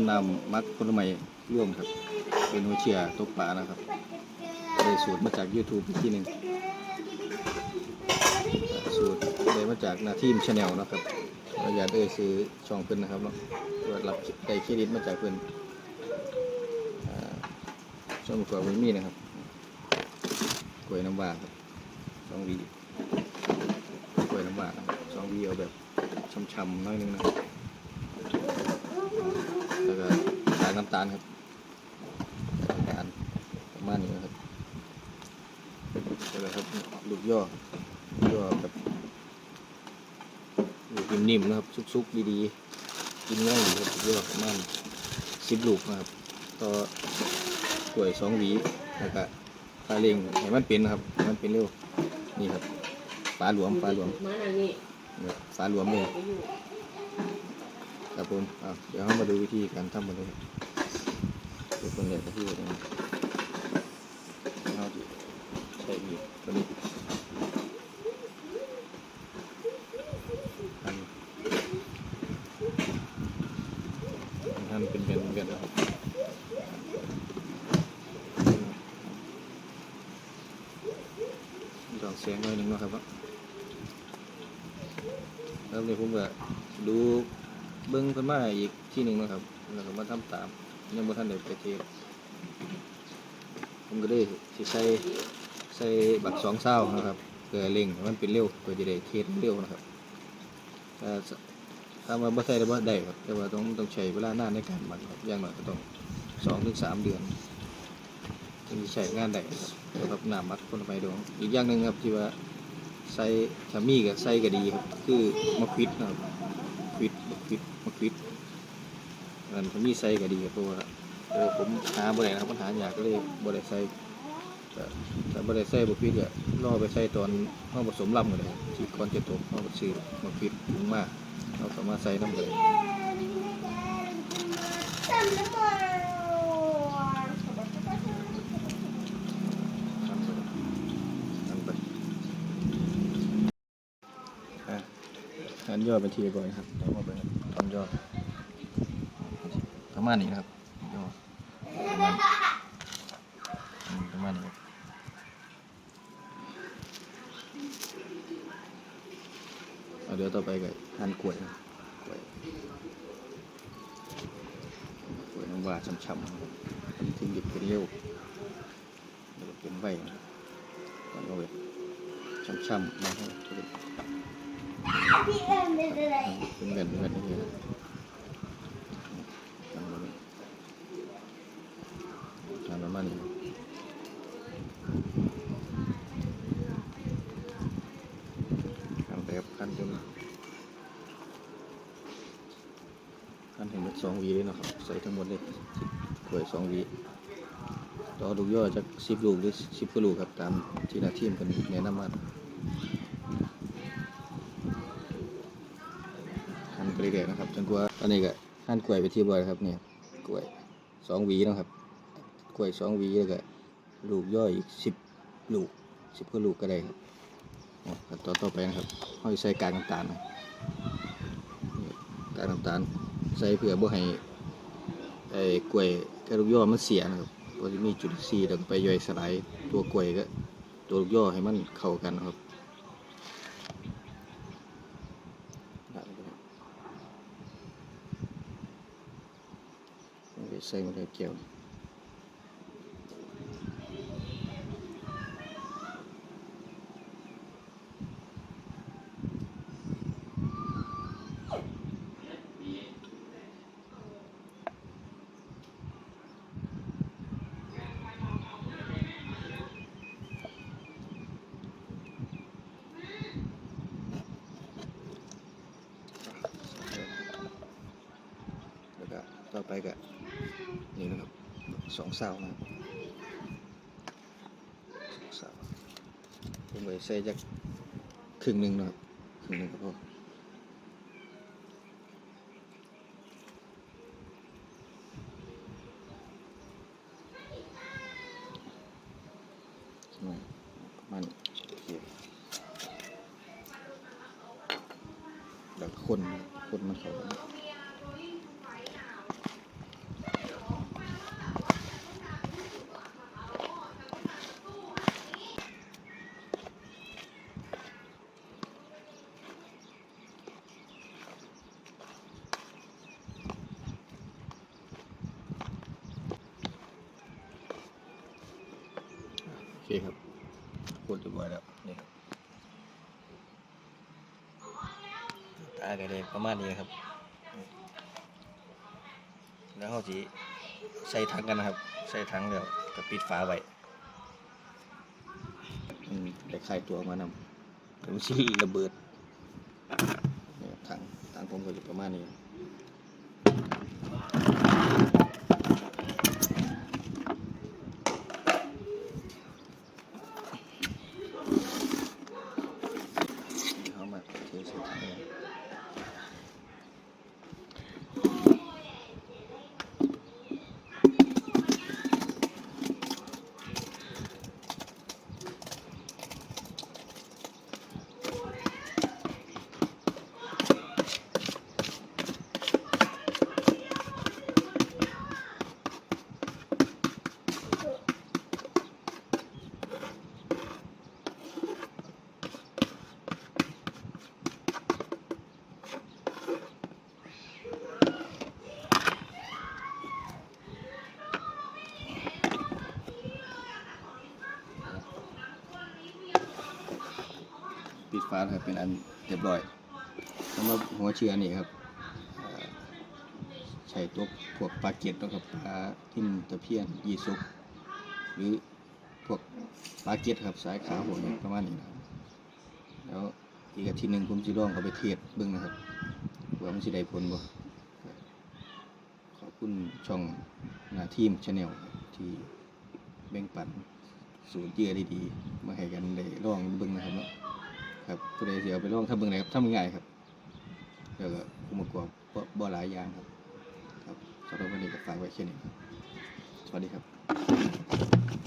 ำน้ำมักผลไม้ร่วมครับ เป็นหัวเชียตกปลานะครับได้สูตรมาจาก YouTube อีกทีหนึ่งสูตรได้มาจากนาทีมชาแนลนะครับเราอยากได้ซื้อช่องเพิ่นนะครับเนาะเพื่อรับได้เครดิตมาจากเพิ่นอ่าช่องประกอบไว้มีนะครับกล้วยน้ำว้าครับสองวีกล้วยน้ำว้านสองวีเอาแบบช่ำๆน้อยนึงนะครับแล้วก็ กากน้ำตาลครับการประมาณนี้นะครับแล้วครับลูกย่อลูกย่อแบบลูกนิ่มๆนะครับซุกๆดีๆกินง่ายดีครับลูกย่อประมาณสิบลูกนะครับต่อกล้วยสองหวีแล้วก็ฟาเร่งให้มันเป็นนะครับให้มันเป็นเร็วนี่ครับฝาหลวมฝาหลวมมาอันนี้เนี่ยฝาหลวมเลยไปอยู่ ครับผมอะเดี๋ยวเรามาดูวิธีการทำมันเลยดูคนเลยก็ที่ว่ตรงนี้เราจะใช้อีกตัวนี้ทำทำเป็นเป็นเป็นนะครับดอกเสียงหน่อยหนึ่งนะครับแล้วเดี๋ยวผมก็ดู เบิ้งเพิ่นมาอีกที่หนึ่งนะครับ แล้วก็มาทำตามยังบ่ทันได้ไปเทศผมก็ได้สิใส่ใส่บักสองเศร้านะครับเพื่อเร่งให้มันเป็นเร็วเพื่อจะได้เทศเร็วนะครับถ้าถ้ามาบ่ใส่ได้บ่ได้ครับแต่ว่าต้องต้องใช้เวลานานในการหมักครับอย่างน้อยก็ต้องสองถึงสามเดือนถึงจะใช้งานได้ครับสำหรับน้ำหมักผลไม้ดองอีกอย่างหนึ่งครับที่ว่าใส่ถ้ามีก็ใส่ก็ดีครับ คือมะขวิดนะครับ วิดบักวิดบักวิดอันผมมีไซก็ดีครับเพราะว่าเออผมหาบ่ได้นะครับปัญหาอยากก็เลยบ่ได้ใส่แต่ถ้าบ่ได้ใส่บักวิดก็รอไปใส่ตอนห้องผสมลำกันเลยที่ก่อนจะตกห้องผสมบักวิดถึงมากเราสามารถใส่น้ำเลยทำไปทำไปอะ อันย่อเป็นทีก่อนครับแล้วมาไปตอนย่อประมาณนี้นะครับยอประมาณอืมประมาณนี้ครับเดี๋ยวต่อไปก็หั่นกล้วยครับกล้วยกล้วยน้ำว้าช่ำๆนะครับถึงหยิบเป็นเร็วแล้วก็เป็นใบนะครับแล้วก็แบบช่ำๆนะครับ เป็นแบบเป็นแบบนี้นะทำแบบนี้ทำประมาณนี้ทำแบบขั้นจนขั้นเห็นสองวีเลยนะครับ ใส่ทั้งหมดเลยถ้วยสองวีต่อลูกย่อจากสิบลูกหรือสิบกว่าลูกครับตามที่น้าทีมกันแนะนำมา เรื่อยๆนะครับจนกว่าตอนนี้ก็หั่นกล้วยไปที่บร้อยครับเนี่ยกล้วยสองหวีนะครับกล้วยสองหวีแล้วก็ลูกย่อยอีกสิบลูกสิบกว่าลูกก็ได้ครับอ๋อขั้นตอนต่อไปนะครับห้อยใส่กากน้ำตาลกากน้ำตาลใส่เพื่อบ่ให้ไอ้กล้วยกับลูกย่อมันเสียนะครับเพราะจะมีจุลินทรีย์แล้วไปย่อยสลายตัวกล้วยก็ตัวลูกย่อให้มันเข้ากันนะครับ ไม่ได้ในี่นะครับสองเสานะสองเสาผมไปใส่จากครึ่งหนึ่งนะครับครึ่งหนึ่งก็พอมประมาณนี้โอคแล้วก็คนคนมันเข้า คครับกดเรียบร้อยแล้วนี่ครับตาก็ได้ประมาณนี้ครับ แล้วเขาจีใส่ถังกันนะครับ ใส่ถังแล้วก็ปิดฝาไว้อืมได้ไข่ตัวออกมานำเดี๋ยวมันระเบิดนี่ครับถังถังผมก็จะประมาณนี้ ปิดฝาครับเป็นอันเรียบร้อยสำหรับหัวเชื้อนี่ครับใช้ตัวพวกปลาเก็ดนะครับปลาทิ่มตะเพียนยีสุกหรือพวกปลาเก็ดครับสายขาหัวนี้ประมาณนี้นะครับแล้วอีกอาทิตย์หนึ่งผมจะลองเอาไปเทศเบิ่งนะครับว่ามันสิได้ผลบ่ขอบคุณช่องหนาทีมชาแนลที่แบ่งปันสูตรเยื่อดีๆมาให้กันได้ลองเบิ่งนะครับเนาะ ครับผู้ใดสิเอาไปลองทำเบิ่งไหนครับทำง่ายครับแล้วก็อุปกรณ์บ่บ่หลายอย่างครับ ครับสำหรับวันนี้ก็ฝากไว้แค่นี้ครับ สวัสดีครับ